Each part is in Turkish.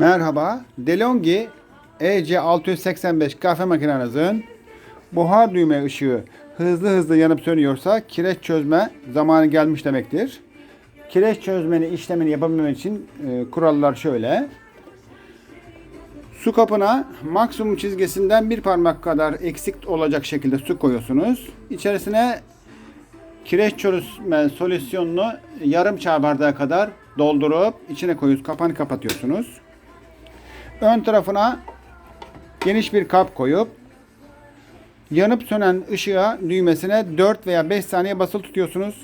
Merhaba. DeLonghi EC685 kahve makinenizin buhar düğme ışığı hızlı hızlı yanıp sönüyorsa kireç çözme zamanı gelmiş demektir. Kireç çözmeni işlemini yapabilmek için e, kurallar şöyle. Su kapına maksimum çizgisinden bir parmak kadar eksik olacak şekilde su koyuyorsunuz. İçerisine kireç çözme solüsyonunu yarım çay bardağı kadar doldurup içine koyuyorsunuz. Kapağını kapatıyorsunuz. Ön tarafına geniş bir kap koyup yanıp sönen ışığa düğmesine 4 veya 5 saniye basılı tutuyorsunuz.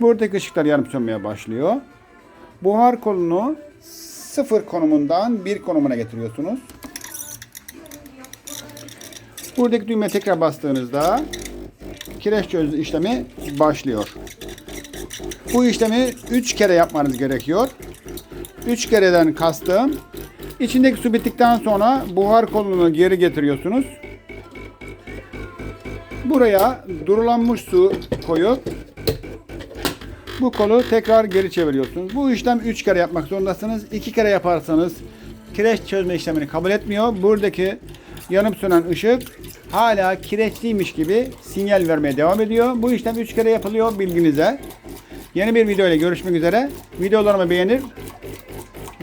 Buradaki ışıklar yanıp sönmeye başlıyor. Buhar kolunu sıfır konumundan bir konumuna getiriyorsunuz. Buradaki düğmeye tekrar bastığınızda kireç çöz işlemi başlıyor. Bu işlemi 3 kere yapmanız gerekiyor. 3 kereden kastım içindeki su bittikten sonra buhar kolunu geri getiriyorsunuz. Buraya durulanmış su koyup bu kolu tekrar geri çeviriyorsunuz. Bu işlem 3 kere yapmak zorundasınız. 2 kere yaparsanız kireç çözme işlemini kabul etmiyor. Buradaki yanıp sönen ışık hala kireçliymiş gibi sinyal vermeye devam ediyor. Bu işlem 3 kere yapılıyor bilginize. Yeni bir video ile görüşmek üzere. Videolarımı beğenir,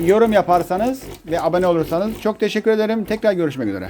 yorum yaparsanız ve abone olursanız çok teşekkür ederim. Tekrar görüşmek üzere.